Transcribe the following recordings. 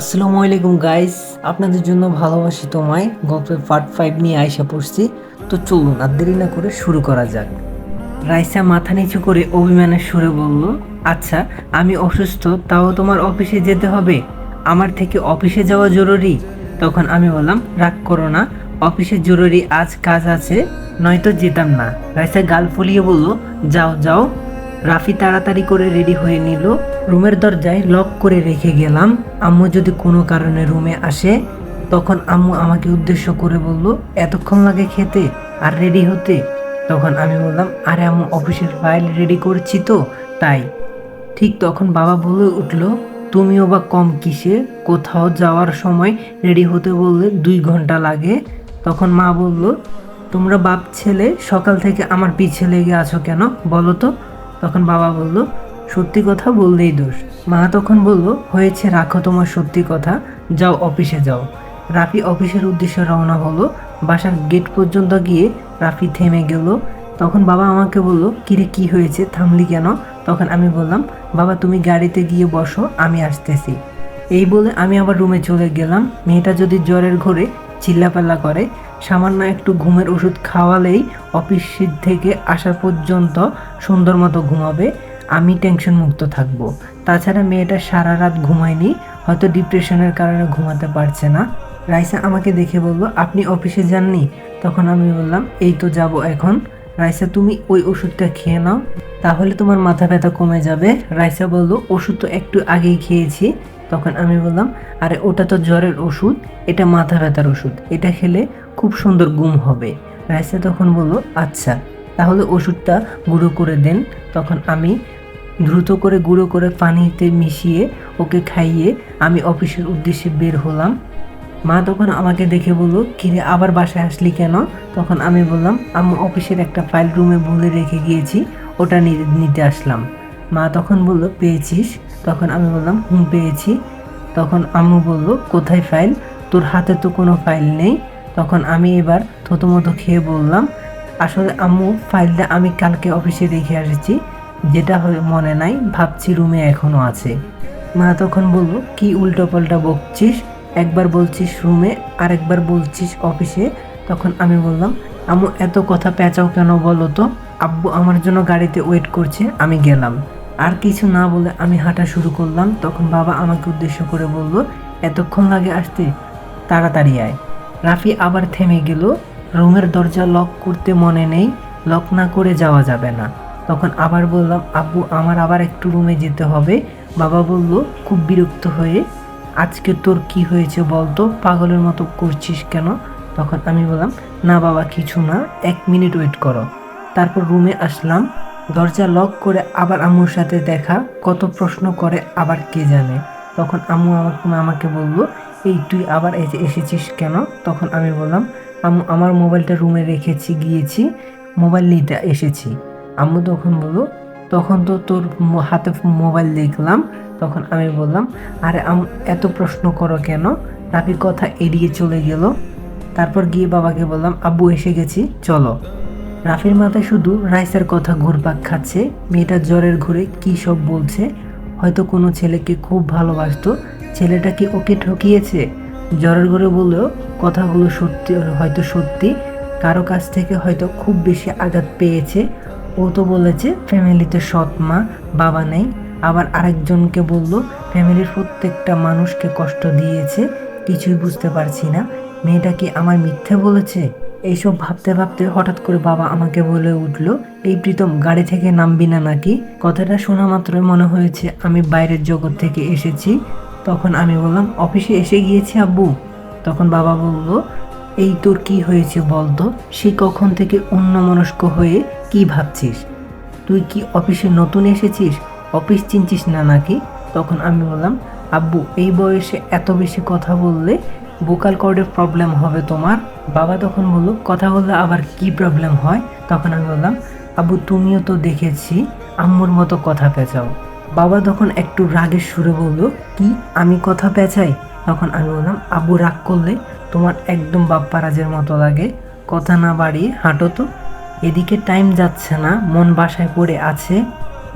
আসসালামু আলাইকুম গাইস আপনাদের জন্য ভালোবাসি তোমায়। গল্পের পার্ট ফাইভ নিয়ে আয়সা পড়ছি। তো চলুন আর দেরি না করে শুরু করা যাক। রাইসা মাথা নিচু করে অভিমানের সুরে বলল আচ্ছা আমি অসুস্থ, তাও তোমার অফিসে যেতে হবে? আমার থেকে অফিসে যাওয়া জরুরি? তখন আমি বললাম, রাগ করো না, অফিসে জরুরি, আজ কাজ আছে, নয়তো যেতাম না। রাইসা গাল ফুলিয়ে বলল, যাও যাও। রাফি তাড়াতাড়ি করে রেডি হয়ে নিল। রুমের দরজায় লক করে রেখে গেলাম। আম্মু যদি কোনো কারণে রুমে আসে, তখন আম্মু আমাকে উদ্দেশ্য করে বলল, এতক্ষণ লাগে খেতে আর রেডি হতে। তখন আমি বললাম, আরে আম্মু, অফিসের ফাইল রেডি করছি তো, তাই। ঠিক তখন বাবা বলে উঠল, তুমিও বা কম কিসে? কোথাও যাওয়ার সময় রেডি হতে বললে দুই ঘণ্টা লাগে। তখন মা বলল, তোমরা বাপ ছেলে, সকাল থেকে আমার পিছে লেগে আছো কেন? বলো তো। তখন বাবা বলল, সত্যি কথা বললেই দোষ। মা তখন বলল, হয়েছে, রাখো তোমার সত্যি কথা। যাও অফিসে যাও। রাফি অফিসের উদ্দেশ্যে রওনা হলো। বাসার গেট পর্যন্ত গিয়ে রাফি থেমে গেল। তখন বাবা আমাকে বলল, কিরে, কি হয়েছে? থামলি কেন? তখন আমি বললাম, বাবা, তুমি গাড়িতে গিয়ে বসো, আমি আসতেছি। এই বলে আমি আবার রুমে চলে গেলাম। মেয়েটা যদি জ্বরের ঘরে চিল্লাপাল্লা করে সামান্য একটু ঘুমের ওষুধ খাওয়ালেই অফিস থেকে আসা পর্যন্ত সুন্দর মতো ঘুমাবে। আমি টেনশন মুক্ত থাকব। তাছাড়া মেয়েটা সারা রাত ঘুমায়নি, হয়তো ডিপ্রেশনের কারণে ঘুমাতে পারছে না। রাইসা আমাকে দেখে বলল, আপনি অফিসে যাননি? তখন আমি বললাম, এই তো যাব এখন। রাইসা, তুমি ওই ওষুধটা খেয়ে নাও, তাহলে তোমার মাথা ব্যথা কমে যাবে। রাইসা বলল, ওষুধ তো একটু আগেই খেয়েছি। তখন আমি বললাম, আরে, ওটা তো জ্বরের ওষুধ, এটা মাথা ব্যথার ওষুধ। এটা খেলে খুব সুন্দর গুম হবে। রাইসা তখন বলল আচ্ছা তাহলে ওষুধটা গুঁড়ো করে দেন। তখন আমি দ্রুত করে গুঁড়ো করে পানিতে মিশিয়ে ওকে খাইয়ে আমি অফিসের উদ্দেশ্যে বের হলাম। মা তখন আমাকে দেখে বলল, কিরে, আবার বাসায় আসলি কেন? তখন আমি বললাম আমি অফিসের একটা ফাইল রুমে ভুলে রেখে গিয়েছি, ওটা নিতে আসলাম। মা তখন বলল, পেয়েছিস? তখন আমি বললাম, হুম, পেয়েছি। তখন আম্মু বলল, কোথায় ফাইল? তোর হাতে তো কোনো ফাইল নেই। তখন আমি এবার থতমতো খেয়ে বললাম, আসলে আম্মু, ফাইলটা আমি কালকে অফিসে রেখে এসেছি যেটা মনে নাই, ভাবছি রুমে এখনও আছে। মা তখন বলল, কি উল্টো পাল্টা বকছিস? একবার বলছিস রুমে, আরেকবার বলছিস অফিসে। তখন আমি বললাম, আম্মু, এত কথা পেঁচাও কেন বলো তো? আব্বু আমার জন্য গাড়িতে ওয়েট করছে, আমি গেলাম। আর কিছু না বলে আমি হাঁটা শুরু করলাম। তখন বাবা আমাকে উদ্দেশ্য করে বলল, এতক্ষণ লাগে আসতে, তাড়াতাড়ি আয়। রাফি আবার থেমে গেল। রুমের দরজা লক করতে মনে নেই লক না করে যাওয়া যাবে না। তখন আবার বললাম আব্বু আমার আবার একটু রুমে যেতে হবে। বাবা বলল, খুব বিরক্ত হয়ে, আজকে তোর কি হয়েছে বলতো? পাগলের মতো করছিস কেন? তখন আমি বললাম, না বাবা, কিছু না, এক মিনিট ওয়েট করো। তারপর রুমে আসলাম। দরজা লক করে আবার আম্মুর সাথে দেখা, কত প্রশ্ন করে আবার কে জানে। তখন আম্মু আমাকে আমাকে বলল এই তুই আবার এই যে এসেছিস কেন? তখন আমি বললাম আমার মোবাইলটা রুমে রেখেছি, গিয়েছি, মোবাইল নিতে এসেছি। আম্মু তখন বলল, তখন তো তোর হাতে মোবাইল দেখলাম। তখন আমি বললাম, আরে আম এত প্রশ্ন করো কেন? রাফি কথা এড়িয়ে চলে গেল। তারপর গিয়ে বাবাকে বললাম, আব্বু, এসে গেছি, চলো। রাফির মাথায় শুধু রাইসের কথা ঘুরপাক খাচ্ছে, মেয়েটা জ্বরের ঘুরে কী সব বলছে, হয়তো কোনো ছেলেকে খুব ভালোবাসতো ছেলেটা কি ওকে ঠকিয়েছে? জ্বরের ঘুরে বললেও কথাগুলো সত্যি হয়তো সত্যি। কারও কাছ থেকে হয়তো খুব বেশি আঘাত পেয়েছে। ও তো বলেছে, ফ্যামিলিতে সৎ মা, বাবা নেই। আবার আরেকজনকে বলল, ফ্যামিলির প্রত্যেকটা মানুষকে কষ্ট দিয়েছে, কিছুই বুঝতে পারছি না। মেয়েটা কি আমার মিথ্যে বলেছে? এইসব ভাবতে ভাবতে হঠাৎ করে বাবা আমাকে বলে উঠল, এই প্রীতম, গাড়ি থেকে নামবি না নাকি? কথাটা শোনা মাত্রই মনে হয়েছে, আমি বাইরের জগৎ থেকে এসেছি। তখন আমি বললাম, অফিসে এসে গিয়েছি আব্বু। তখন বাবা বলল, এই তোর কি হয়েছে বলতো সে কখন থেকে অন্যমনস্ক হয়ে কি ভাবছিস? তুই কি অফিসে নতুন এসেছিস? অফিস চিনছিস না নাকি? তখন আমি বললাম, আব্বু, এই বয়সে এত বেশি কথা বললে ভোকাল কর্ডের প্রবলেম হবে তোমার? বাবা তখন বলল, কথা বললে আবার কি প্রবলেম হয়? তখন আমি বললাম, আব্বু, তুমিও তো দেখেছি, আম্মুর মতো কথা পেঁচাও। বাবা তখন একটু রাগের সুরে বলল, কি? আমি কথা পেঁচাই? তখন আমি বললাম, আব্বু রাগ করলে তোমার একদম বাপ্পারাজের মতো লাগে। কথা না বাড়িয়ে হাঁটো তো। এদিকে টাইম যাচ্ছে না, মন বাসায় পড়ে আছে।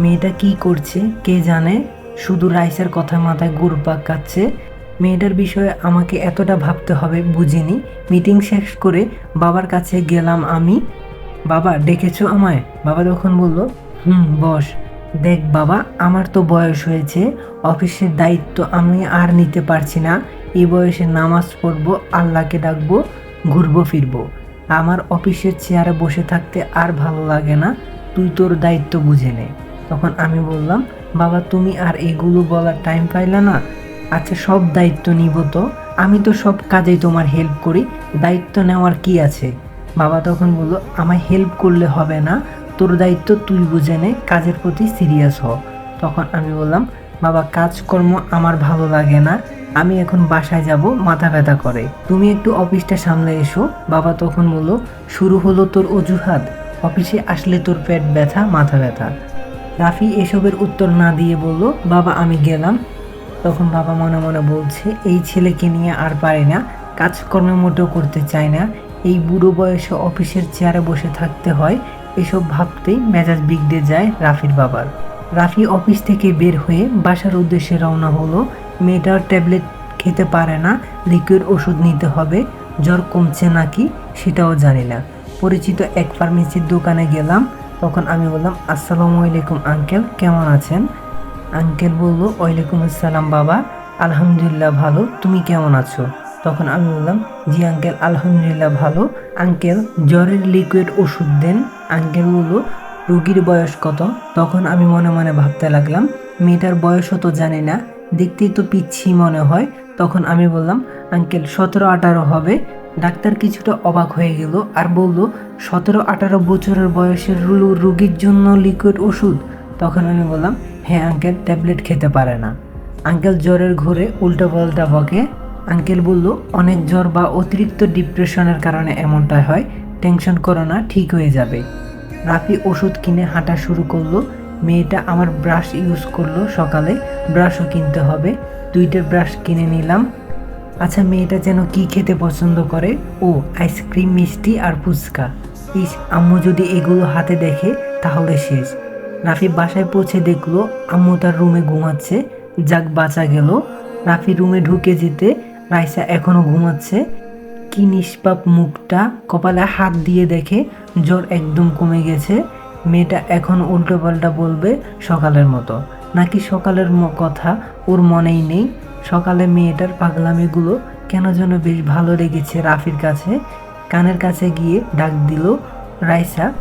মেয়েটা কি করছে কে জানে? শুধু রাইসের কথা মাথায় ঘুরপাক কাচ্ছে মেয়েটার বিষয়ে আমাকে এতটা ভাবতে হবে বুঝিনি। মিটিং শেষ করে বাবার কাছে গেলাম আমি। বাবা, ডেকেছো আমায়? বাবা তখন বলল, হুম, বস। দেখ বাবা, আমার তো বয়স হয়েছে, অফিসের দায়িত্ব আমি আর নিতে পারছি না এই বয়সে নামাজ পড়ব, আল্লাহকে ডাকবো, ঘুরবো, ফিরবো। আমার অফিসের চেয়ারে বসে থাকতে আর ভালো লাগে না, তুই তোর দায়িত্ব বুঝে নে। তখন আমি বললাম, বাবা, তুমি আর এগুলো বলার টাইম পাইলা না? আচ্ছা সব দায়িত্ব নিব তো, আমি তো সব কাজেই তোমার হেল্প করি, দায়িত্ব নেওয়ার কি আছে? বাবা তখন বলল, আমায় হেল্প করলে হবে না তোর দায়িত্ব তুই বুঝে নে, কাজের প্রতি সিরিয়াস হ। তখন আমি বললাম, বাবা, কাজকর্ম আমার ভালো লাগে না। আমি এখন বাসায় যাব, মাথা ব্যথা করে। তুমি একটু অফিসটা সামলে এসো। বাবা তখন বলল, শুরু হলো তোর অজুহাত। অফিসে আসলে তোর পেট ব্যথা, মাথা ব্যথা। রাফি এসবের উত্তর না দিয়ে বলল, বাবা, আমি গেলাম। তখন বাবা মনে মনে বলছে, এই ছেলেকে নিয়ে আর পারে না। কাজকর্ম মোটেও করতে চায় না। এই বুড়ো বয়সে অফিসের চেয়ারে বসে থাকতে হয়। এসব ভাবতেই মেজাজ বিগড়ে যায় রাফির বাবার। রাফি অফিস থেকে বের হয়ে বাসার উদ্দেশ্যে রওনা হলো মেয়েটার ট্যাবলেট খেতে পারে না, লিকুইড ওষুধ নিতে হবে, জ্বর কমছে নাকি সেটাও জানি না। পরিচিত এক ফার্মেসির দোকানে গেলাম, তখন আমি বললাম, আসসালামু আলাইকুম আঙ্কেল, কেমন আছেন? আঙ্কেল বলল, ওয়ালাইকুম আসসালাম বাবা, আলহামদুলিল্লাহ ভালো, তুমি কেমন আছো? তখন আমি বললাম, জি আঙ্কেল, আলহামদুলিল্লাহ ভালো। আঙ্কেল, জ্বরের লিকুইড ওষুধ দেন। আঙ্কেল বলল রুগীর বয়স কত? তখন আমি মনে মনে ভাবতে লাগলাম, মেয়েটার বয়সও তো জানি না, দেখতেই তো পিচ্ছি মনে হয়। তখন আমি বললাম, আঙ্কেল, সতেরো আঠারো হবে। ডাক্তার কিছুটা অবাক হয়ে গেল আর বলল, সতেরো আঠারো বছরের বয়সের রুগীর জন্য লিকুইড ওষুধ। তখন আমি বললাম হ্যাঁ আঙ্কেল, ট্যাবলেট খেতে পারে না। আঙ্কেল জ্বরের ঘোরে উল্টো পাল্টা বকে। আঙ্কেল বলল, অনেক জ্বর বা অতিরিক্ত ডিপ্রেশনের কারণে এমনটা হয়। টেনশন করো না, ঠিক হয়ে যাবে। রাফি ওষুধ কিনে হাঁটা শুরু করল। মেয়েটা আমার ব্রাশ ইউজ করল সকালে, ব্রাশও কিনতে হবে। দুইটা ব্রাশ কিনে নিলাম। আচ্ছা মেয়েটা যেন কি খেতে পছন্দ করে? ও, আইসক্রিম, মিষ্টি আর ফুচকা। ইস, আম্মু যদি এগুলো হাতে দেখে, তাহলে শেষ। রাফি বাসায় পৌঁছে দেখল, আম্মু তার রুমে ঘুমাচ্ছে। যাক, বাঁচা গেল। রাফি রুমে ঢুকে যেতে, রাইসা এখনও ঘুমাচ্ছে। কি নিষ্পাপ মুখটা? কপালে হাত দিয়ে দেখে জ্বর একদম কমে গেছে। মেয়েটা এখন উল্টোপাল্টা বলবে সকালের মতো। নাকি সকালের কথা ওর মনেই নেই? সকালে মেয়েটার পাগলামিগুলো কেন যেন বেশ ভালো লেগেছে রাফির কাছে। কানের কাছে গিয়ে ডাক দিল, রাইসা,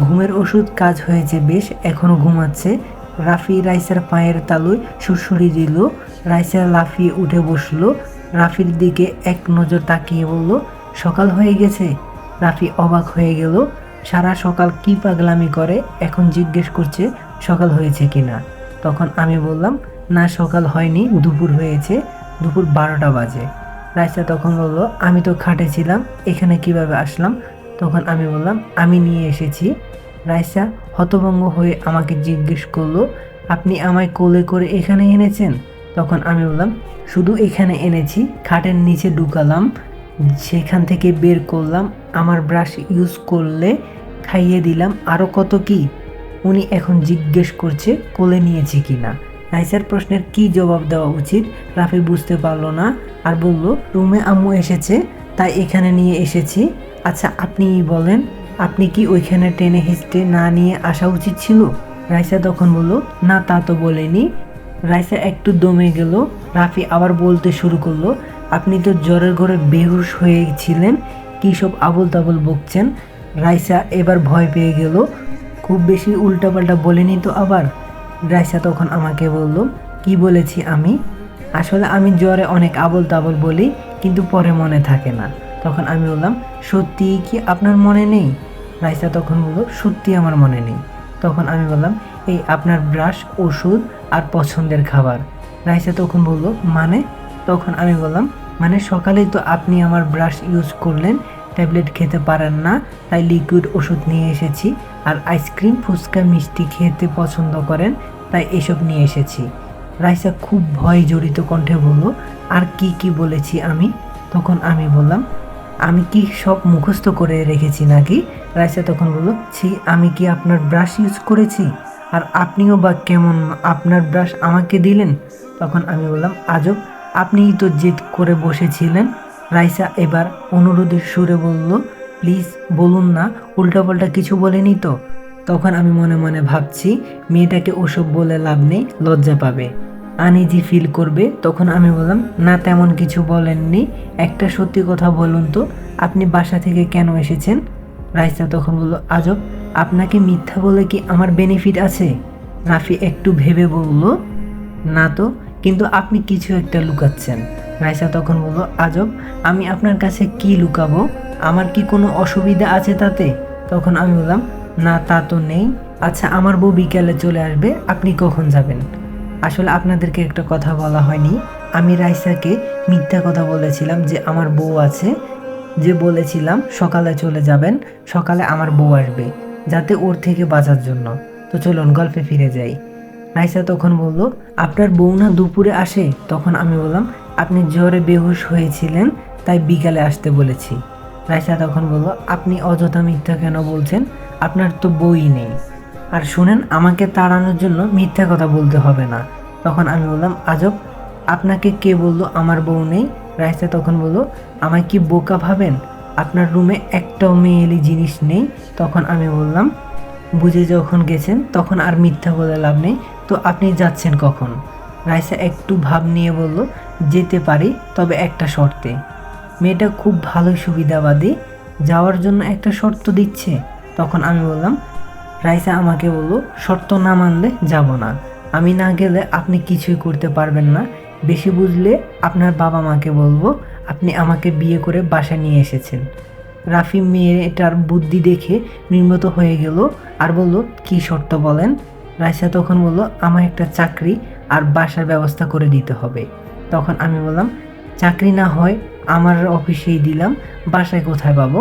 ঘুমের ওষুধ কাজ হয়েছে বেশ, এখনও ঘুমাচ্ছে। রাফি রাইসার পায়ের তালুয় সুরসুরি দিল। রাইসা লাফিয়ে উঠে বসল। রাফির দিকে এক নজর তাকিয়ে বলল, সকাল হয়ে গেছে। রাফি অবাক হয়ে গেল, সারা সকাল কি পাগলামি করে? এখন জিজ্ঞেস করছে সকাল হয়েছে কিনা। তখন আমি বললাম, না, সকাল হয়নি, দুপুর হয়েছে, দুপুর বারোটা বাজে। রাইসা তখন বলল, আমি তো খাটে ছিলাম, এখানে কীভাবে আসলাম? তখন আমি বললাম, আমি নিয়ে এসেছি। রাইসা হতভঙ্গ হয়ে আমাকে জিজ্ঞেস করল, আপনি আমায় কোলে করে এখানে এনেছেন? তখন আমি বললাম, শুধু এখানে এনেছি, খাটের নিচে ঢুকালাম, সেখান থেকে বের করলাম, আমার ব্রাশ ইউজ করলে খাইয়ে দিলাম আরও কত কি? উনি এখন জিজ্ঞেস করছে, কোলে নিয়েছি কি না রাইসার প্রশ্নের কি জবাব দেওয়া উচিত, রাফি বুঝতে পারল না আর বলল, রুমে আম্মু এসেছে, তাই এখানে নিয়ে এসেছি। আচ্ছা আপনি বলেন, আপনি কি ওইখানে টেনে হিস্টে না নিয়ে আসা উচিত ছিল? রাইসা তখন বলল, না, তা তো বলেনি। রাইসা একটু দমে গেল। রাফি আবার বলতে শুরু করল, আপনি তো জ্বরের ঘরে বেহুশ হয়েছিলেন, কী সব আবল তাবল বকছেন? রাইসা এবার ভয় পেয়ে গেল। খুব বেশি উল্টাপাল্টা বলেনি তো আবার? রাইসা তখন আমাকে বলল, কি বলেছি আমি? আসলে আমি জ্বরে অনেক আবল তাবল বলি, কিন্তু পরে মনে থাকে না। তখন আমি বললাম সত্যি কি আপনার মনে নেই? রাইসা তখন বলল সত্যি আমার মনে নেই। তখন আমি বললাম এই আপনার ব্রাশ ওষুধ আর পছন্দের খাবার। রাইসা তখন বলল মানে? তখন আমি বললাম মানে সকালেই তো আপনি আমার ব্রাশ ইউজ করলেন ট্যাবলেট খেতে পারেন না, তাই লিকুইড ওষুধ নিয়ে এসেছি আর আইসক্রিম ফুচকা, মিষ্টি খেতে পছন্দ করেন, তাই এসব নিয়ে এসেছি। রাইসা খুব ভয় জড়িত কণ্ঠে বলল, আর কি কি বলেছি আমি? তখন আমি বললাম, আমি কি সব মুখস্থ করে রেখেছি নাকি? রাইসা তখন বলল, ছি, আমি কি আপনার ব্রাশ ইউজ করেছি? আর আপনিও বা কেমন আপনার ব্রাশ আমাকে দিলেন? তখন আমি বললাম, আজব, আপনিই তো জেদ করে বসেছিলেন। রাইসা এবার অনুরোধের সুরে বলল, প্লিজ বলুন না, উল্টাপাল্টা কিছু বলেনি তো? তখন আমি মনে মনে ভাবছি, মেয়েটাকে ওসব বলে লাভ নেই, লজ্জা পাবে। আনইজি ফিল করবে, তখন আমি বললাম, না, তেমন কিছু বলেননি। একটা সত্যি কথা বলুন তো, আপনি বাসা থেকে কেন এসেছেন? রাইসা তখন বলল, আজব আপনাকে মিথ্যা বলে কি আমার বেনিফিট আছে? রাফি একটু ভেবে বলল, না তো, কিন্তু আপনি কিছু একটা লুকাচ্ছেন। রাইসা তখন বলল, আজব, আমি আপনার কাছে কি লুকাবো? আমার কি কোনো অসুবিধা আছে তাতে? তখন আমি বললাম, না, তা তো নেই। আচ্ছা আমার বউ বিকেলে চলে আসবে, আপনি কখন যাবেন? আসলে আপনাদেরকে একটা কথা বলা হয়নি। আমি রাইসাকে মিথ্যা কথা বলেছিলাম যে আমার বউ আছে, যে বলেছিলাম সকালে চলে যাবেন, সকালে আমার বউ আসবে। যাতে ওর থেকে বাঁচার জন্য। তো চলুন, গল্পে ফিরে যাই। রাইসা তখন বলল, আপনার বউ না দুপুরে আসে? তখন আমি বললাম, আপনি জ্বরে বেহুশ হয়েছিলেন, তাই বিকালে আসতে বলেছি। রাইসা তখন বলল, আপনি অযথা মিথ্যা কেন বলছেন? আপনার তো বই নেই। আর শুনেন, আমাকে তাড়ানোর জন্য মিথ্যা কথা বলতে হবে না। তখন আমি বললাম, আজব, আপনাকে কে বলল আমার বউ নেই? রাইসা তখন বলল, আমায় কি বোকা ভাবেন? আপনার রুমে একটাও মেয়েলি জিনিস নেই। তখন আমি বললাম, বুঝে যখন গেছেন, তখন আর মিথ্যা বলে লাভ নেই। তো আপনি যাচ্ছেন কখন? রাইসা একটু ভাব নিয়ে বলল, যেতে পারি, তবে একটা শর্তে। মেয়েটা খুব ভালো সুবিধাবাদী, যাওয়ার জন্য একটা শর্ত দিচ্ছে। তখন আমি বললাম, রাইসা আমাকে বলল, শর্ত না মানলে যাব না। আমি না গেলে আপনি কিছুই করতে পারবেন না। বেশি বুঝলে আপনার বাবা মাকে বলব আপনি আমাকে বিয়ে করে বাসায় নিয়ে এসেছেন। রাফি মেয়েটার বুদ্ধি দেখে নির্মত হয়ে গেল আর বলল, কি শর্ত বলেন? রাইসা তখন বলল, আমার একটা চাকরি আর বাসার ব্যবস্থা করে দিতে হবে। তখন আমি বললাম, চাকরি না হয় আমার অফিসেই দিলাম, বাসায় কোথায় পাবো?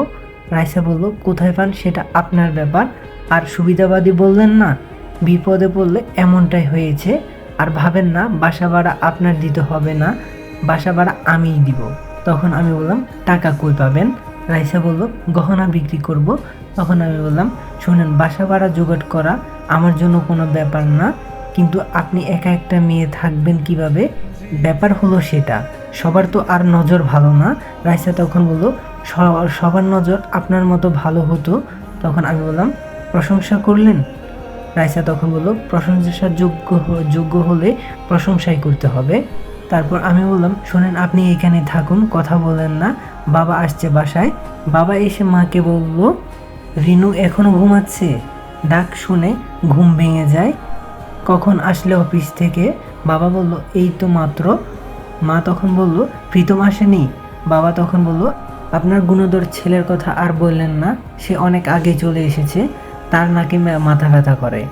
রাইসা বলল, কোথায় পান সেটা আপনার ব্যাপার, আর সুবিধাবাদী বললেন না? বিপদে পড়লে এমনটাই হয়েছে, আর ভাবেন না বাসা ভাড়া আপনার দিতে হবে না, বাসা ভাড়া আমিই দিব। তখন আমি বললাম, টাকা কই পাবেন? রাইসা বলল, গহনা বিক্রি করব। তখন আমি বললাম, শুনেন, বাসা ভাড়া জোগাড় করা আমার জন্য কোনো ব্যাপার না, কিন্তু আপনি একা একটা মেয়ে থাকবেন কীভাবে? ব্যাপার হলো সেটা, সবার তো আর নজর ভালো না। রাইসা তখন বলল "স- সবার নজর আপনার মতো ভালো হতো। তখন আমি বললাম, প্রশংসা করলেন? রাইসা তখন বলল, প্রশংসার যোগ্য যোগ্য হলে প্রশংসাই করতে হবে। তারপর আমি বললাম, শোনেন, আপনি এখানে থাকুন, কথা বলেন না। বাবা আসছে বাসায়। বাবা এসে মাকে বলল, রিনু এখনও ঘুমাচ্ছে? ডাক শুনে ঘুম ভেঙে যায়। কখন আসলে অফিস থেকে? বাবা বলল, এই তো মাত্র। মা তখন বলল, প্রীতম আসেনি? বাবা তখন বলল, আপনার গুণধর ছেলের কথা আর বললেন না। সে অনেক আগে চলে এসেছে। তার নাকি মাথা ব্যথা করে।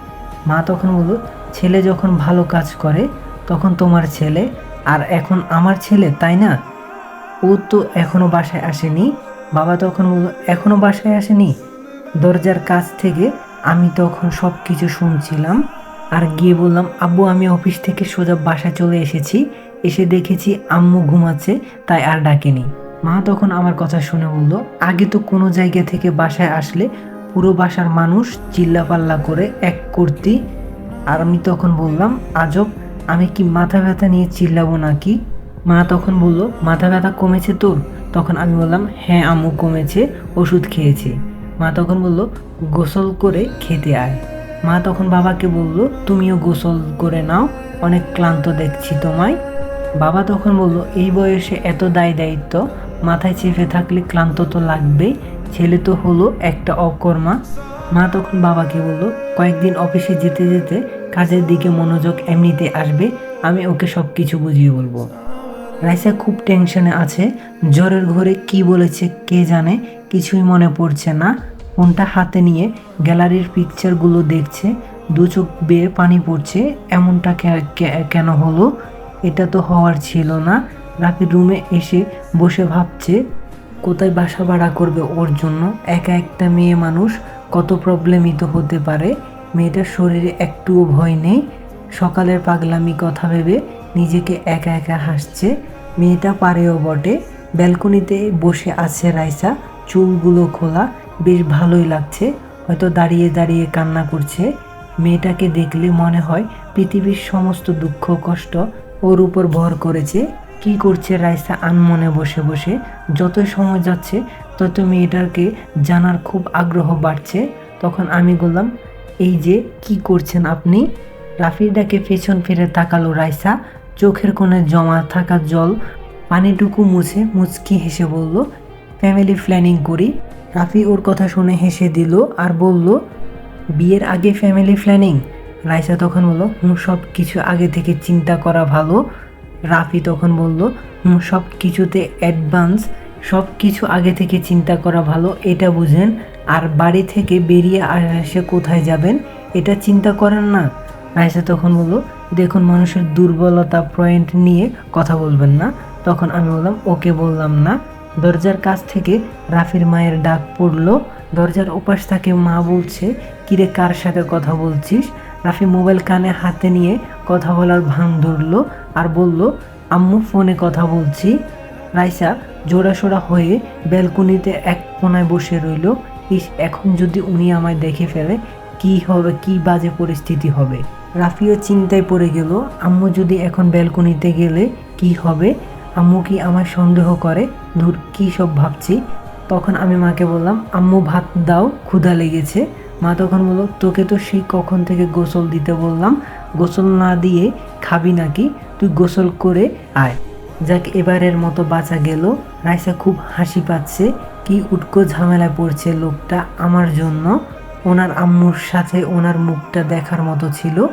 মা তখন বলল, ছেলে যখন ভালো কাজ করে, তখন তোমার ছেলে আর এখন আমার ছেলে, তাই না? ও তো এখনও বাসায় আসেনি। বাবা তখন বলল, এখনও বাসায় আসেনি? দরজার কাছ থেকে আমি তখন সব কিছু শুনছিলাম আর গিয়ে বললাম, আব্বু, আমি অফিস থেকে সোজা বাসায় চলে এসেছি। এসে দেখেছি আম্মু ঘুমাচ্ছে, তাই আর ডাকেনি। মা তখন আমার কথা শুনে বলল, আগে তো কোনো জায়গা থেকে বাসায় আসলে পুরো বাসার মানুষ চিল্লাপাল্লা করে এক করতি। আর আমি তখন বললাম, আজব আমি কি মাথা ব্যথা নিয়ে চিল্লাবো নাকি? মা তখন বলল, মাথা ব্যথা কমেছে তোর? তখন আমি বললাম হ্যাঁ আমু কমেছে, ওষুধ খেয়েছি। মা তখন বলল, গোসল করে খেতে আয়। মা তখন বাবাকে বলল, তুমিও গোসল করে নাও, অনেক ক্লান্ত দেখছি তোমায়। বাবা তখন বলল, এই বয়সে এত দায় দায়িত্ব, মাথায় চেপে থাকলে ক্লান্ত তো লাগবেই, ছেলে তো হলো একটা অকর্মা। মা তখন বাবাকে বলল, কয়েকদিন অফিসে যেতে যেতে কাজের দিকে মনোযোগ এমনিতে আসবে, আমি ওকে সব কিছু বুঝিয়ে বলব। রাইসা খুব টেনশনে আছে, জ্বরের ঘরে কি বলেছে কে জানে, কিছুই মনে পড়ছে না। ফোনটা হাতে নিয়ে গ্যালারির পিকচারগুলো দেখছে, দু চোখ বেয়ে পানি পড়ছে, এমনটা কেন হলো? এটা তো হওয়ার ছিল না। রাফির রুমে এসে বসে ভাবছে, কোথায় বাসা ভাড়া করবে ওর জন্য? একা একটা মেয়ে মানুষ, কত প্রবলেমই তো হতে পারে। মেয়েটার শরীরে একটুও ভয় নেই। সকালের পাগলামি কথা ভেবে নিজেকে একা একা হাসছে। মেয়েটা পারেও বটে। ব্যালকনিতে বসে আছে রাইসা। চুলগুলো খোলা। বেশ ভালোই লাগছে। হয়তো দাঁড়িয়ে দাঁড়িয়ে কান্না করছে। মেয়েটাকে দেখলে মনে হয় পৃথিবীর সমস্ত দুঃখ, কষ্ট ওর উপর ভর করেছে। কি করছে রাইসা আনমনে বসে বসে। যতই সময় যাচ্ছে তত মেয়েটাকে জানার খুব আগ্রহ বাড়ছে। তখন আমি বললাম এই যে কি করছেন আপনি? রাফির ডাকে পেছন ফিরে তাকালো রাইসা। চোখের কোণে জমা থাকা জল পানিটুকু মুছে মুচকি হেসে বলল, ফ্যামিলি প্ল্যানিং করি। রাফি ওর কথা শুনে হেসে দিল আর বলল, বিয়ের আগে ফ্যামিলি প্ল্যানিং? রাইসা তখন বলল, হুম সব কিছু আগে থেকে চিন্তা করা ভালো। রাফি তখন বলল, হুম সব কিছুতে অ্যাডভান্স সব কিছু আগে থেকে চিন্তা করা ভালো, এটা বুঝেন। আর বাড়ি থেকে বেরিয়ে এসে কোথায় যাবেন, এটা চিন্তা করেন না। রাইসা তখন বলল, দেখুন, মানুষের দুর্বলতা পয়েন্ট নিয়ে কথা বলবেন না। তখন আমি বললাম, ওকে বললাম না। দরজার কাছ থেকে রাফির মায়ের ডাক পড়ল। দরজার ওপাশ থেকে মা বলছে কিরে কার সাথে কথা বলছিস? রাফি মোবাইল কানে হাতে নিয়ে কথা বলার ভান ধরলো আর বলল, আম্মু, ফোনে কথা বলছি। রাইসা জোড়াসোড়া হয়ে ব্যালকনিতে এক কোনায় বসে রইল। ইস, এখন যদি উনি আমায় দেখে ফেলে, কি হবে, কি বাজে পরিস্থিতি হবে? রাফিও চিন্তায় পড়ে গেল, আম্মু যদি এখন ব্যালকনিতে গেলে কি হবে? আম্মু কি আমায় সন্দেহ করে? দূর কী সব ভাবছি? তখন আমি মাকে বললাম, আম্মু ভাত দাও, ক্ষুধা লেগেছে। মা তখন বলল, তোকে তো সেই কখন থেকে গোসল দিতে বললাম। গোসল না দিয়ে খাবি নাকি? তুই গোসল করে আয়। যাক, এবারের মতো বাঁচা গেল। রাইসা খুব হাসি পাচ্ছে। কি উটকো ঝামেলায় পড়ছে লোকটা আমার জন্য? ওনার আম্মুর সাথে ওনার মুখটা দেখার মতো ছিল।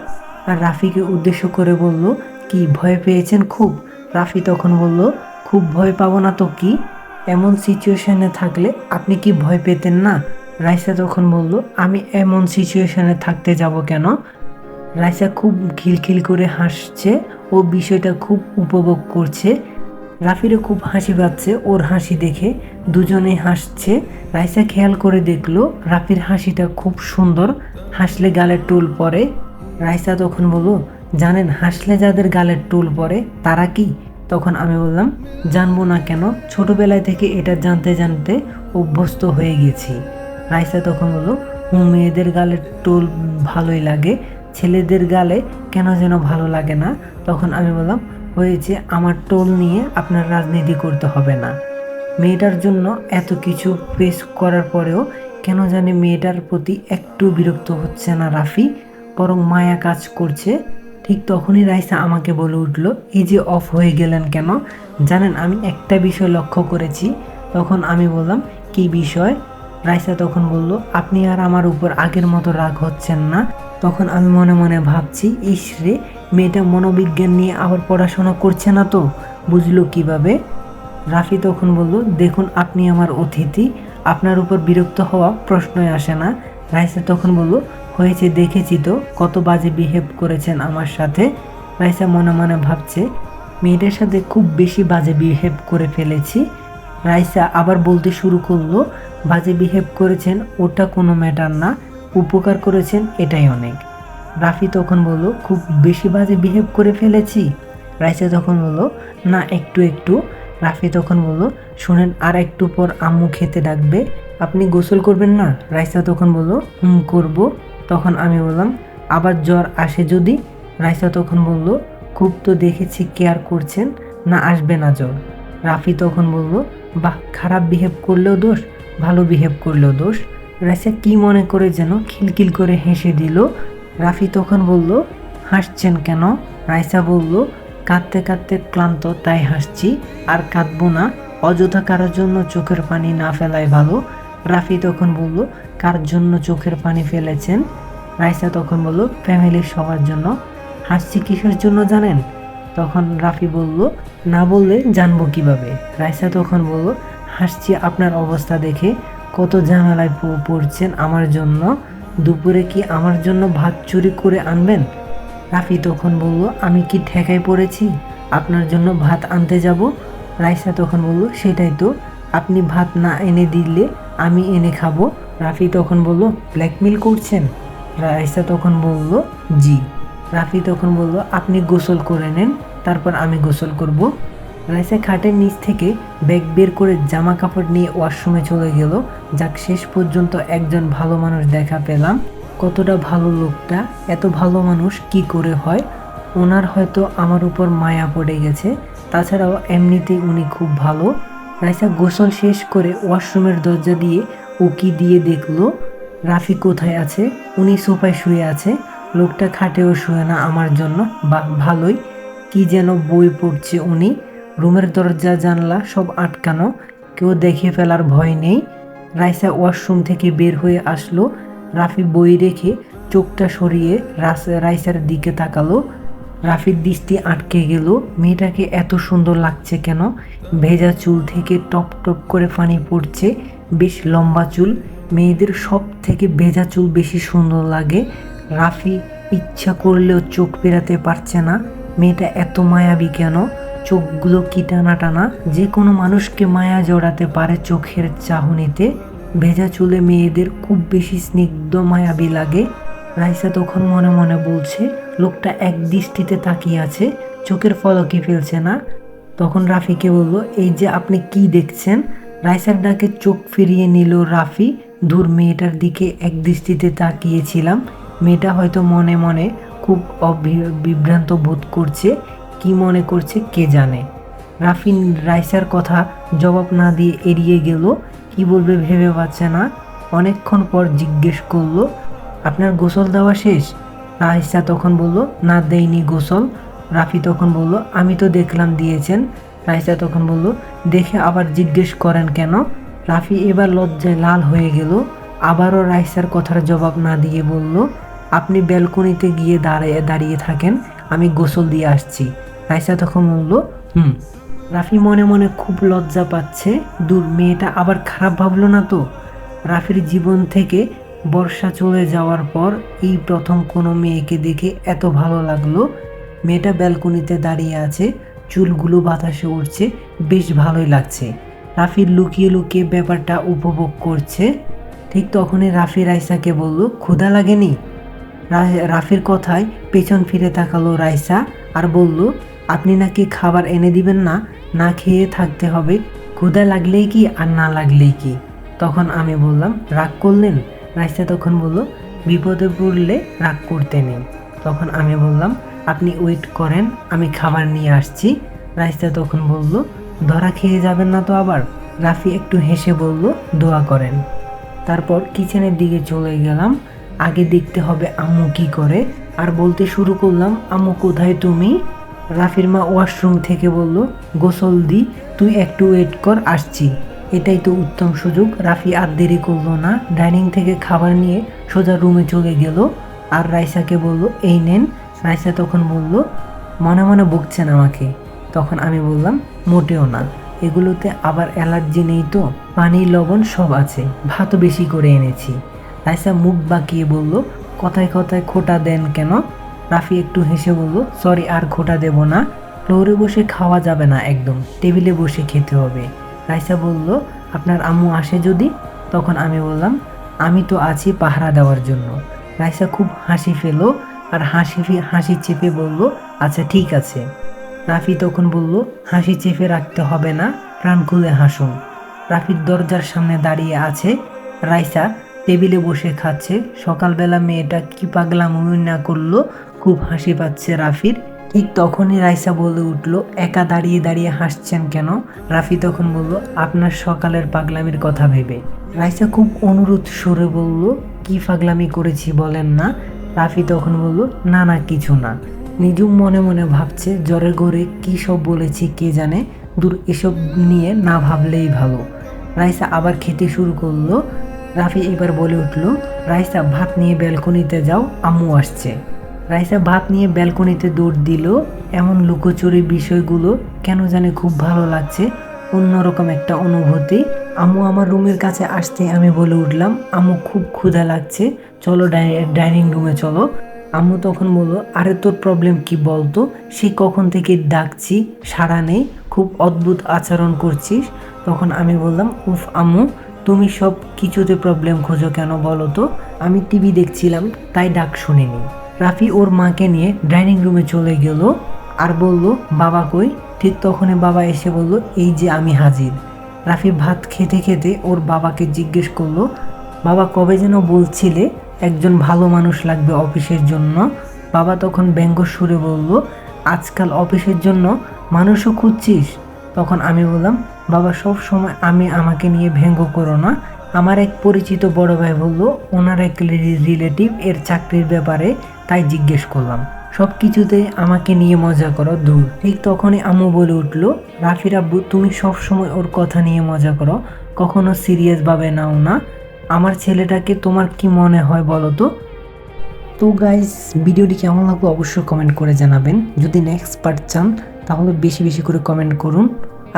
আর রাফিকে উদ্দেশ্য করে বলল, কি ভয় পেয়েছেন খুব? রাফি তখন বলল, খুব ভয় পাবো না তো কি? এমন সিচুয়েশনে থাকলে আপনি কি ভয় পেতেন না? রাইসা তখন বলল, আমি এমন সিচুয়েশনে থাকতে যাব কেন? রাইসা খুব খিলখিল করে হাসছে ও বিষয়টা খুব উপভোগ করছে। রাফিরও খুব হাসি পাচ্ছে, ওর হাসি দেখে দুজনে হাসছে। রাইসা খেয়াল করে দেখল, রাফির হাসিটা খুব সুন্দর, হাসলে গালের টোল পরে। রাইসা তখন বলল, জানেন, হাসলে যাদের গালের টোল পরে, তারা কি? তখন আমি বললাম, জানব না কেন, ছোটবেলায় থেকে এটা জানতে জানতে অভ্যস্ত হয়ে গেছি। রাইসা তখন বলল মেয়েদের গালের টোল ভালোই লাগে, ছেলেদের গালে কেন যেন ভালো লাগে না? তখন আমি বললাম হয়েছে আমার টোল নিয়ে আপনার রাজনীতি করতে হবে না। মেয়েটার জন্য এত কিছু ফেস করার পরেও কেন জানি মেয়েটার প্রতি একটু বিরক্ত হচ্ছে না রাফি, বরং মায়া কাজ করছে। ঠিক তখনই রাইসা আমাকে বলে উঠল, এই যে অফ হয়ে গেলেন কেন? জানেন, আমি একটা বিষয় লক্ষ্য করেছি। তখন আমি বললাম, কি বিষয়? রাইসা তখন বলল, আপনি আর আমার উপর আগের মতো রাগ হচ্ছেন না। তখন আমি মনে মনে ভাবছি, ইস রে মেয়েটা মনোবিজ্ঞান নিয়ে আবার পড়াশোনা করছে না তো? বুঝলো কীভাবে? রাফি তখন বলল, দেখুন আপনি আমার অতিথি, আপনার উপর বিরক্ত হওয়া প্রশ্নই আসে না। রাইসা তখন বলল, হয়েছে, দেখেছি তো, কত বাজে বিহেভ করেছেন আমার সাথে। রাইসা মনে মনে ভাবছে, মেয়েটার সাথে খুব বেশি বাজে বিহেভ করে ফেলেছি। রাইসা আবার বলতে শুরু করল, বাজে বিহেভ করেছেন, ওটা কোনো ম্যাটার না, উপকার করেছেন, এটাই অনেক। রাফি তখন বলল, খুব বেশি বাজে বিহেভ করে ফেলেছি? রাইসা তখন বলল, না, একটু একটু। রাফি তখন বলল, শোনেন, আর একটু পর আম্মু খেতে ডাকবে। আপনি গোসল করবেন না? রাইসা তখন বলল, হুম, করব। তখন আমি বললাম, আবার জ্বর আসে যদি? রাইসা তখন বলল, খুব তো দেখেছি কেয়ার করছেন, না আসবে না জ্বর। রাফি তখন বলল, বাহ, খারাপ বিহেভ করলেও দোষ, ভালো বিহেভ করলেও দোষ। রাইসা কি মনে করে যেন খিলখিল করে হেসে দিল। রাফি তখন বলল, হাসছেন কেন? রাইসা বলল, কাঁদতে কাঁদতে ক্লান্ত, তাই হাসছি। আর কাঁদবো না, অযথা কারোর জন্য চোখের পানি না ফেলাই ভালো। রাফি তখন বলল, কার জন্য চোখের পানি ফেলেছেন? রাইসা তখন বলল ফ্যামিলির সবার জন্য। হাসছি কিসের জন্য জানেন? তখন রাফি বলল, না বললে জানব কীভাবে? রাইসা তখন বলল, হাসছি আপনার অবস্থা দেখে। কত ঝামেলায় পড়ছেন আমার জন্য। দুপুরে কি আমার জন্য ভাত চুরি করে আনবেন? রাফি তখন বলল, আমি কি ঠেকায় পড়েছি? আপনার জন্য ভাত আনতে যাব? রাইসা তখন বলল, সেটাই তো। আপনি ভাত না এনে দিলে আমি এনে খাব। রাফি তখন বলল ব্ল্যাকমেল করছেন? রাইসা তখন বলল, জি। রাফি তখন বলল, আপনি গোসল করে নেন, তারপর আমি গোসল করব। রাইসা খাটের নিচ থেকে ব্যাগ বের করে জামা কাপড় নিয়ে ওয়াশরুমে চলে গেল। যাক, শেষ পর্যন্ত একজন ভালো মানুষ দেখা পেলাম। কতটা ভালো লোকটা, এত ভালো মানুষ কি করে হয়? ওনার হয়তো আমার উপর মায়া পড়ে গেছে। তাছাড়াও এমনিতেই উনি খুব ভালো। রাইসা গোসল শেষ করে ওয়াশরুমের দরজা দিয়ে উকি দিয়ে দেখল, রাফি কোথায় আছে? উনি সোফায় শুয়ে আছে। লোকটা খাটেও শুয়ে না আমার জন্য। বা, ভালোই। কি যেন বই পড়ছে উনি। রুমের দরজা, জানলা সব আটকানো। কেউ দেখে ফেলার ভয় নেই। রাইসা ওয়াশরুম থেকে বের হয়ে আসলো। রাফি বই রেখে চোখটা সরিয়ে রাইসার দিকে তাকালো। রাফির দৃষ্টি আটকে গেল। মেয়েটাকে এত সুন্দর লাগছে কেন? ভেজা চুল থেকে টপ টপ করে পানি পড়ছে। বেশ লম্বা চুল। মেয়েদের সব থেকে ভেজা চুল বেশি সুন্দর লাগে। রাফি ইচ্ছা করলেও চোখ পেরাতে পারছে না। মেয়েটা এত মায়াবী কেন? চোখগুলো কি টানা টানা যে কোনো মানুষকে মায়া জড়াতে পারে চোখের চাহনিতে। ভেজা চুলে মেয়েদের খুব বেশি স্নিগ্ধ মায়াবী লাগে। রাইসা তখন মনে মনে বলছে, লোকটা এক দৃষ্টিতে তাকিয়ে আছে, চোখের ফলকে ফেলছে না। তখন রাফিকে বলল, এই যে আপনি কি দেখছেন? রাইসার ডাকে চোখ ফিরিয়ে নিল রাফি। দূর মেয়েটার দিকে এক দৃষ্টিতে তাকিয়েছিলাম। মেয়েটা হয়তো মনে মনে খুব বিভ্রান্ত বোধ করছে। কি মনে করছে কে জানে। রাফি রাইসার কথা জবাব না দিয়ে এড়িয়ে গেল। কি বলবে ভেবে পাচ্ছে না। অনেকক্ষণ পর জিজ্ঞেস করল, আপনার গোসল দেওয়া শেষ? রাইসা তখন বলল, না দেয়নি গোসল। রাফি তখন বলল, আমি তো দেখলাম দিয়েছেন। রাইসা তখন বলল, দেখে আবার জিজ্ঞেস করেন কেন? রাফি এবার লজ্জায় লাল হয়ে গেল। আবারও রাইসার কথার জবাব না দিয়ে বলল, আপনি ব্যালকনিতে গিয়ে দাঁড়িয়ে দাঁড়িয়ে থাকেন, আমি গোসল দিয়ে আসছি। রাইসা তখন বলল হুম। রাফি মনে মনে খুব লজ্জা পাচ্ছে। দূর মেয়েটা আবার খারাপ ভাবলো না তো? রাফির জীবন থেকে বর্ষা চলে যাওয়ার পর এই প্রথম কোনো মেয়েকে দেখে এত ভালো লাগল। মেয়েটা ব্যালকনিতে দাঁড়িয়ে আছে চুলগুলো বাতাসে উঠছে বেশ ভালোই লাগছে। রাফি লুকিয়ে লুকিয়ে ব্যাপারটা উপভোগ করছে। ঠিক তখনই রাফি রাইসাকে বলল ক্ষুধা লাগেনি? রা- রাফির কথায় পেছন ফিরে তাকালো রাইসা আর বলল আপনি নাকি খাবার এনে দিবেন না? না খেয়ে থাকতে হবে। ক্ষুধা লাগলেই কি আর না লাগলেই কি? তখন আমি বললাম, রাগ করলেন? রাইসা তখন বলল, বিপদে পড়লে রাগ করতে নেই। তখন আমি বললাম, আপনি ওয়েট করেন, আমি খাবার নিয়ে আসছি। রাইসা তখন বলল, ধরা খেয়ে যাবেন না তো আবার? রাফি একটু হেসে বলল, দোয়া করেন। তারপর কিচেনের দিকে চলে গেলাম। আগে দেখতে হবে আম্মু কি করে। আর বলতে শুরু করলাম, আম্মু কোথায় তুমি? রাফির মা ওয়াশরুম থেকে বলল, গোসল দি, তুই একটু ওয়েট কর, আসছি। এটাই তো উত্তম সুযোগ। রাফি আর দেরি করল না। ডাইনিং থেকে খাবার নিয়ে সোজা রুমে চলে গেল। আর রাইসাকে বলল, এই নেন। রাইসা তখন বলল, মনে মনে বকছেন আমাকে। তখন আমি বললাম, মোটেও না। এগুলোতে আবার অ্যালার্জি নেই তো? পানি, লবণ সব আছে। ভাতও বেশি করে এনেছি। রাইসা মুখ বাঁকিয়ে বলল, কথায় কথায় খোটা দেন কেন? রাফি একটু হেসে বলল, সরি, আর খোটা দেব না। ফ্লোরে বসে খাওয়া যাবে না একদম। টেবিলে বসে খেতে হবে। রাইসা বলল, আপনার আম্মু আসে যদি? তখন আমি বললাম, আমি তো আছি পাহারা দেওয়ার জন্য। রাইসা খুব হাসি ফেলো আর হাসি হাসি চেপে বলল আচ্ছা ঠিক আছে। রাফি তখন বলল, হাসি চেপে রাখতে হবে না, প্রাণ খুলে হাসুন। রাফির দরজার সামনে দাঁড়িয়ে আছে রাইসা। টেবিলে বসে খাচ্ছে। সকালবেলা মেয়েটা কি পাগলা না করল খুব হাসি পাচ্ছে রাফির। ঠিক তখনই রাইসা বলে উঠল, একা দাঁড়িয়ে দাঁড়িয়ে হাসছেন কেন? রাফি তখন বলল, আপনার সকালের পাগলামির কথা ভেবে। রাইসা খুব অনুরোধ সুরে বলল, কি পাগলামি করেছি বলেন না? রাফি তখন বলল, না না, কিছু না। নিজুম মনে মনে ভাবছে জ্বরে ঘরে কী সব বলেছি কে জানে? দূর এসব নিয়ে না ভাবলেই ভালো। রাইসা আবার খেতে শুরু করল। রাফি এবার বলে উঠল, রাইসা, ভাত নিয়ে ব্যালকনিতে যাও, আম্মু আসছে। রাইসা ভাত নিয়ে ব্যালকনিতে দৌড় দিল। এমন লুকোচুরি বিষয়গুলো কেন জানে খুব ভালো লাগছে। অন্যরকম একটা অনুভূতি। আম্মু আমার রুমের কাছে আসতে আমি বলে উঠলাম, আম্মু, খুব ক্ষুধা লাগছে। চলো ডাই- ডাইনিং রুমে চলো। আম্মু তখন বলল, আরে, তোর প্রবলেম কি বলতো? সে কখন থেকে ডাকছি সাড়া নেই, খুব অদ্ভুত আচরণ করছিস। তখন আমি বললাম, উফ, আম্মু, তুমি সব কিছুতে প্রবলেম খোঁজো কেন বলো তো? আমি টিভি দেখছিলাম, তাই ডাক শুনিনি। রাফি ওর মাকে নিয়ে ডাইনিং রুমে চলে গেল আর বলল, বাবা কই? ঠিক তখনই বাবা এসে বলল, এই যে আমি হাজির। রাফি ভাত খেতে খেতে ওর বাবাকে জিজ্ঞেস করল, বাবা, কবে যেন বলছিলে একজন ভালো মানুষ লাগবে অফিসের জন্য? বাবা তখন ব্যঙ্গ সুরে বলল, আজকাল অফিসের জন্য মানুষও খুঁজছিস? তখন আমি বললাম, বাবা, সব সময় আমি আমাকে নিয়ে ব্যঙ্গ করো না। আমার এক পরিচিত বড় ভাই বলল, ওনার এক রিলেটিভ এর চাকরির ব্যাপারে তাই জিজ্ঞেস করলাম, সব কিছুতে আমাকে নিয়ে মজা করো, দূর। ঠিক তখনই আম্মু বলে উঠল রাফির আব্বু তুমি সব সময় ওর কথা নিয়ে মজা করো, কখনো সিরিয়াস ভাবে নাও না। আমার ছেলেটাকে তোমার কি মনে হয় বলো তো? তো গাইস ভিডিওটি কেমন লাগল অবশ্যই কমেন্ট করে জানাবেন। যদি নেক্সট পার্ট চান, তাহলে বেশি বেশি করে কমেন্ট করুন।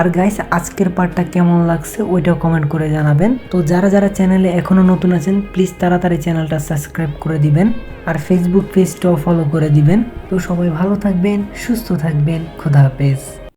আর গাইস আজকের পার্টটা কেমন লাগছে ওইটাও কমেন্ট করে জানাবেন। তো যারা যারা চ্যানেলে এখনও নতুন আছেন প্লিজ তাড়াতাড়ি চ্যানেলটা সাবস্ক্রাইব করে দিবেন আর ফেসবুক পেজটাও ফলো করে দিবেন। তো সবাই ভালো থাকবেন, সুস্থ থাকবেন, খোদা হাফেজ।